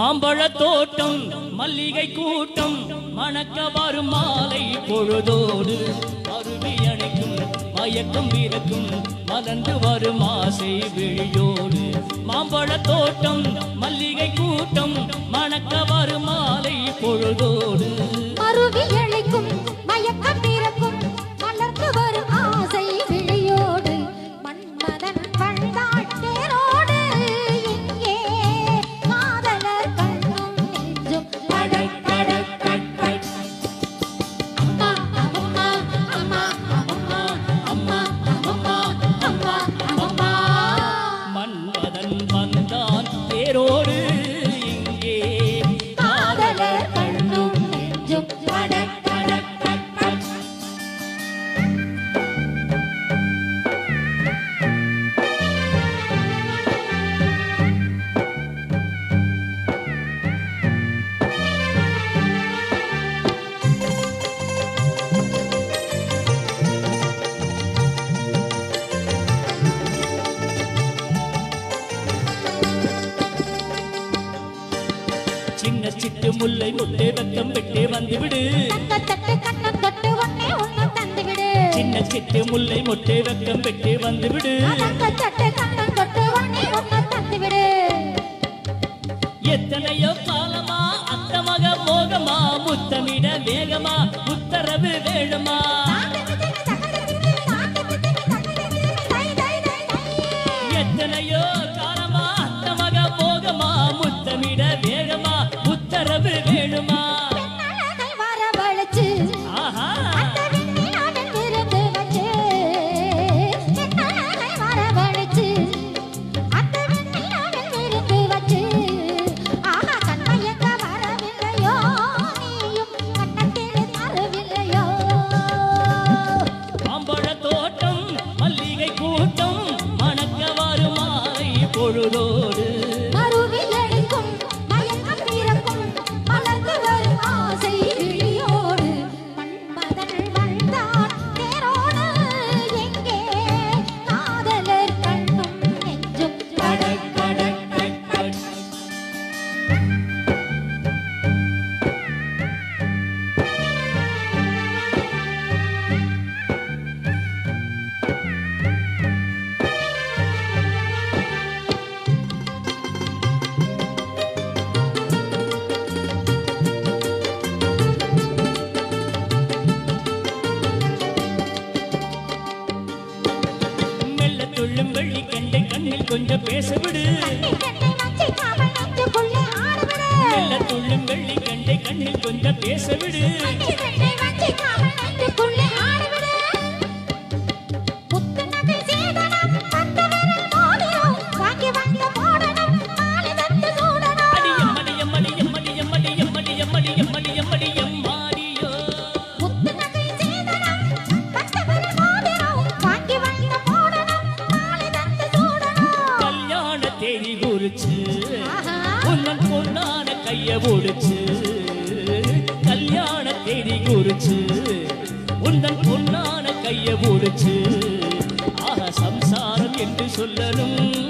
மாம்பழ தோட்டம் மல்லிகை கூட்டம் மணக்க வரும் மாலை பொழுதோடு அருவி அணைக்கும் மயக்கம் வீரக்கும் மலர்ந்து வரும் ஆசை விழியோடு. மாம்பழ தோட்டம் மல்லிகை கூட்டம் மணக்க வரும் மாலை பொழுதோடு சின்ன சிட்டு முல்லை முட்டே பக்கம் விட்டே வந்துவிடு. சின்ன சிட்டு முல்லை முட்டே பக்கம் விட்டே வந்துவிடு. எத்தனையோ காலமா அத்தமக மோகமா முத்தமிட வேகமா உத்தரவு வேணுமா? করুণরে சொல்லும் வழி கண்டை கண்ணில் கொஞ்சம் பேசவிடு. நல்ல சொல்லும் வழி கண்டை கண்ணில் கொஞ்சம் பேசவிடு. ஒழிச்சு கல்யாண தேடி குறிச்சு உந்தன் பொன்னான கைய ஒழிச்சு ஆக சம்சாரம் என்று சொல்லணும்.